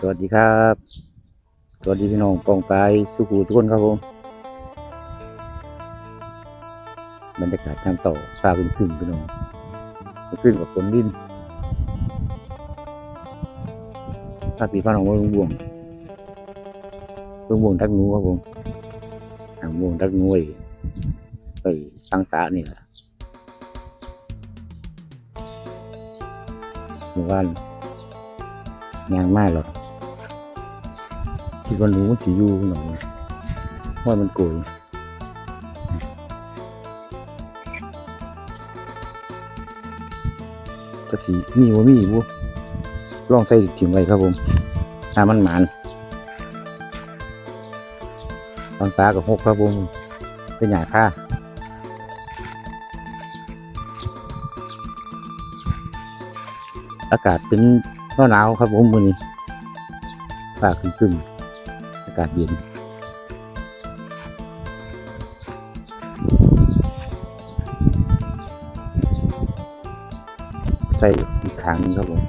สวัสดีครับ สวัสดีพี่น้องปองปายสุขูทุกคนครับผม บรรยากาศการเสาฟ้าเป็นขึ้นพี่น้องขึ้นกับฝนดินภาปีพาน้องเมืองบวงเมืองบวงทักหนูครับผมทางบวงทักหนูไว้ไปตั้งสานี่แหละหมู่บ้าน ยางมากหรอกคิดว่าหนูมันสิอยู่หนองว่ามันโกยก็สีมีว่ามีบ่ลองใส่ถิ่มไว้ครับผมถ้ามันหมานตอนสากับหกครับผมเป็นหยาค่าอากาศเป็น หนาวครับผมมื้อนี้ฟ้าครึ้มๆอากาศเย็นใส่อีกครั้งครับผม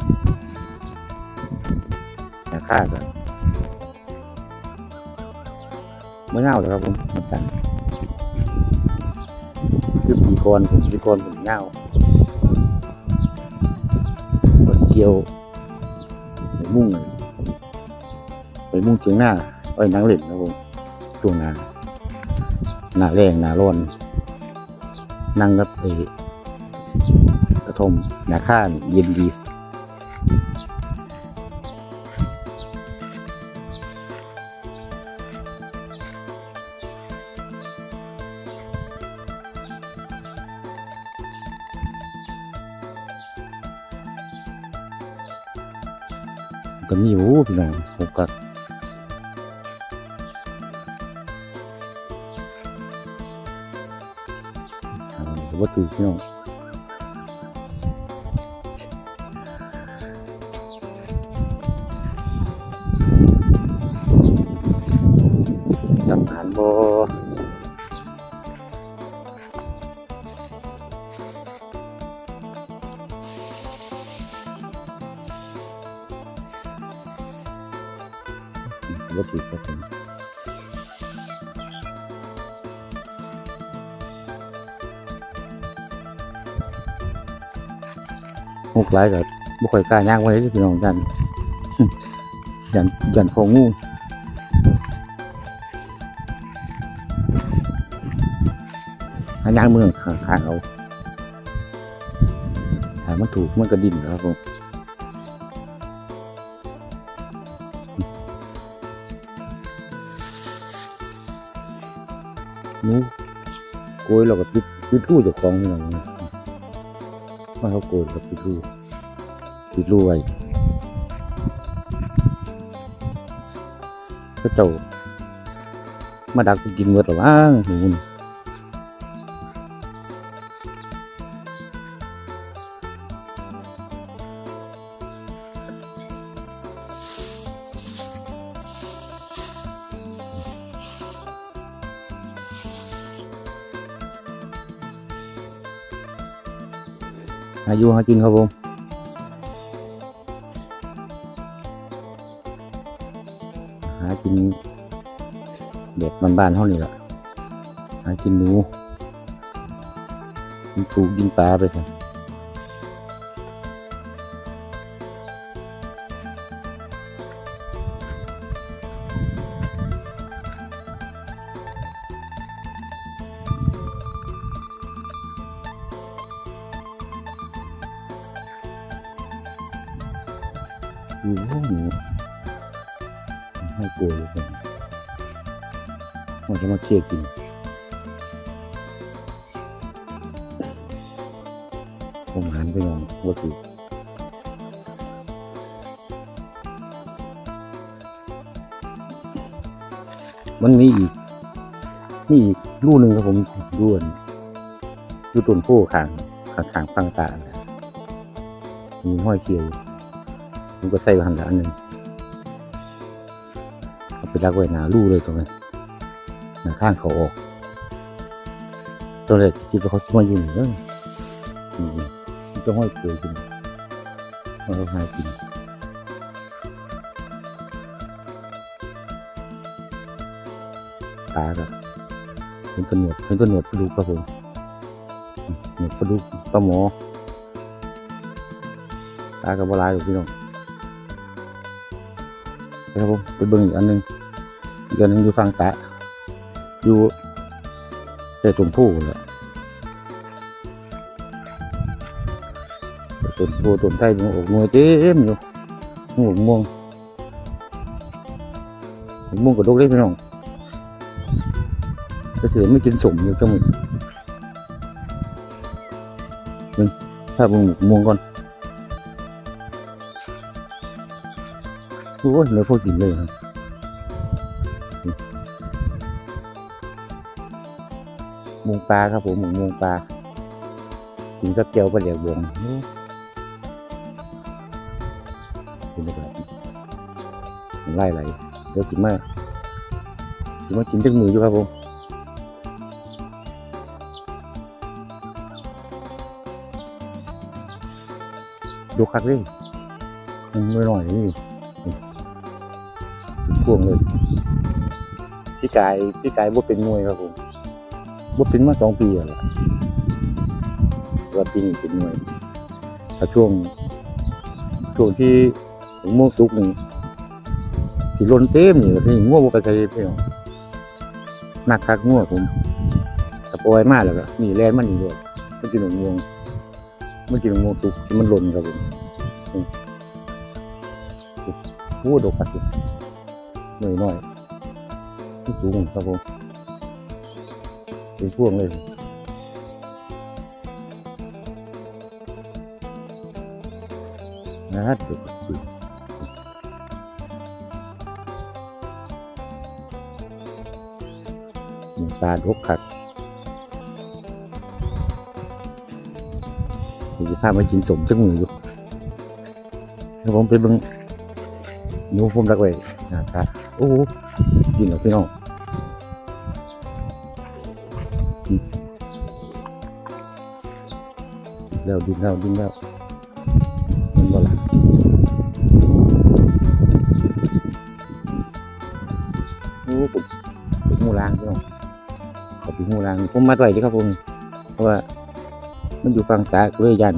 แต่ค่าก็ไม่เน่าเลยครับผมมันสั่นคือปีกรผมปีกรผมเน่าคนเกี่ยว มุ่งเลยไปมุ่งเชียงหน้าไปนั่งเล่นครับผมช่วงหน้าหน้าแรงหน้าร้อนนั่งกับไอ้กระทมหน้าข้านเย็นดี ก็มีโอ้พี่น้องผมก็อ่าวัตถุพี่น้องจำหันบ กหลายกับบุค่อยกล้าย่างไว้เลยพี่น้องยันยันยันพองูหาย่างเมืองขางเอาถ้ามันถูกมันก็ดิ่นครับผมนู้โกยเราก็ปิดปิดรูเจ้าของนี่นะ มาเขาโกยกับปิดรูปิดรูไว้ก็เจ้ามาดักกินเมื่อหรอว่างหนู อายุหากินครับผมหากินแบบบ้านๆเท่านี้แหละหากินหนูกินปูกินปลาไปครับ อยู่ห้องนี้ให้โกลัวเลยมันจะมาเชี่ยกินผมหันไปมองว่าคือมันมีอีก มีอีกรูหนึ่งครับผมด้วนดูต้นโพขางขางขางฟังตาน่ะมีห้อยเคียวอยู่ มันก็ใส่หันละอันหนึ่งเอาไปรักไว้หนาลู่เลยตรงนั้นหน้าข้างเขาออกตัวเลยคิดว่เขาช่วยอยู่เหนือมันจะห้อยเกลือกินมันก็หายกินตาครับเป็นกระหนวดเป็นกระหนวดกระดูกครับผมหกระดูกปลาหมอตากระบาลายู่พี่น้อง ไปครับผมไปเบิ่งอีกอันหนึงอีกอันหนึงอยู่ฝั่งสะอยู่แต่ต้นผู้แหละต้นผู้ต้นไทรมันออกงวยเต็มอยู่หัวม่วงหัวม่วงกับดกเล็กพี่น้องก็ถือไม่กินสมอยู่จังหวะนึงถ้าบุงม่วงก่อน อ้ยเลยพวกกินเลยครับม่วงปลาครับผมหมูม่วงปลากินกับเจียวปลาเดียวบวงโอ้เป็นแบบมันไล่ไหลเดี๋ยวกินมากกินมากินจังมืออยู่ครับผมดูคักเลยมันไม่หน่อยนี่ พวงเลยพี่กายพี่กายบ่เป็นมวยครับผมบ่เป็นมาสองปีแล้วล่ะว่าปีนี้เป็นมวยถ้าช่วงช่วงที่ผมม่วงสุกนี่สิลนเต็มนี่พี่ง่วงบ่ไปใส่พี่น้องนักคักง่วงผมสปอยมากแล้วก็นี่แลนมันนี่ด้วยมันกินหนมม่วงมันกินหนมม่วงสุกที่มันหล่นครับผมโอ้ดอกกัดอยู่ หน่อยหน่อยสูงครับผมเป็นพ่วงเลยนะดอกกัดอยู่หมูตาดกขัดมีภาพมากินสมจังมืออยู่แล้วผมไปเบิ่งนูผมรักไว้นะครับ โอ้ยินเหรอพี่น้องแล้วดินแล้วดินแล้วมันบ่ละโอ้ผมเป็นงูลางพี่น้องขอเป็นงูลางผมมัดไว้ดีครับผมเพราะว่ามันอยู่ฝั่งซ้ายก็เลยยัน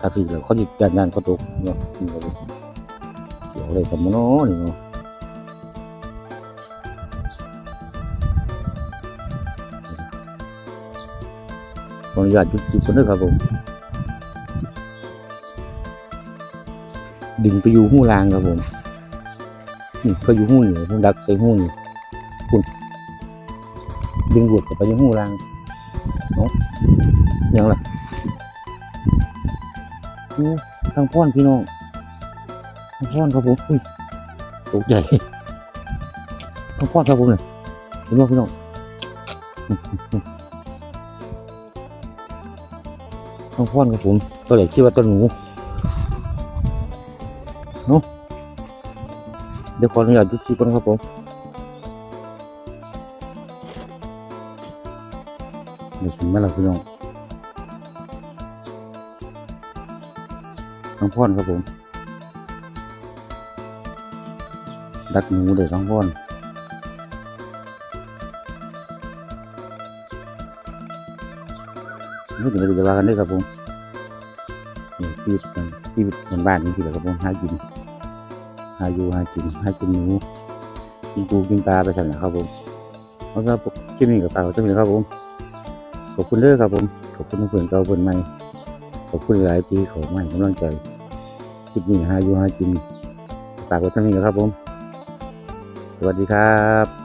ถ้าฟีแล้วเขาหยิบยันยันเขาตกเนาะเกี่ยวอะไรกับมันเนาะนี่เนาะ ขออนุญาตยุดคลิปกันด้วยครับผม ดึงไปอยู่หู้รางครับผม นี่ก็อยู่หู้นี่ผมดักใส่หู้นี่คุณดึงหลุดกับไปยังหูรางเนาะยังล่ะโอ้ทางพ่อนพี่น้องข้าวโพดครับผมอุ้ยตกใหญ่ข้าวโพดครับผมเนี่ยเห็นไหมพี่น้อง ข้าวโพดครับผมตัวใหญ่คิดว่าต้นหนูเนาะเดี๋ยวขออนุญาตดูชีก่อนครับผมเดี๋ยวถึงมาแล้วพี่น้องข้าวโพดครับผมดักหนูเด็กข้างบน นี่ถึงจะว่ากันได้ครับผมนี่ชีวิตชีวิตคนบ้านนี่คือครับผมหากินหาอยู่หากินหากินหนูกินปูกินปลาไปสั่นนะครับผมแล้วก็คลิปนี้กับปลาก็มีครับผมขอบคุณเด้อครับผมขอบคุณเพื่อนเก่าเพื่อนใหม่ขอบคุณหลายที่เขาให้กำลังใจคลิปนี้หาอยู่หากินฝากไว้เท่นี้นครับผม สวัสดีครับ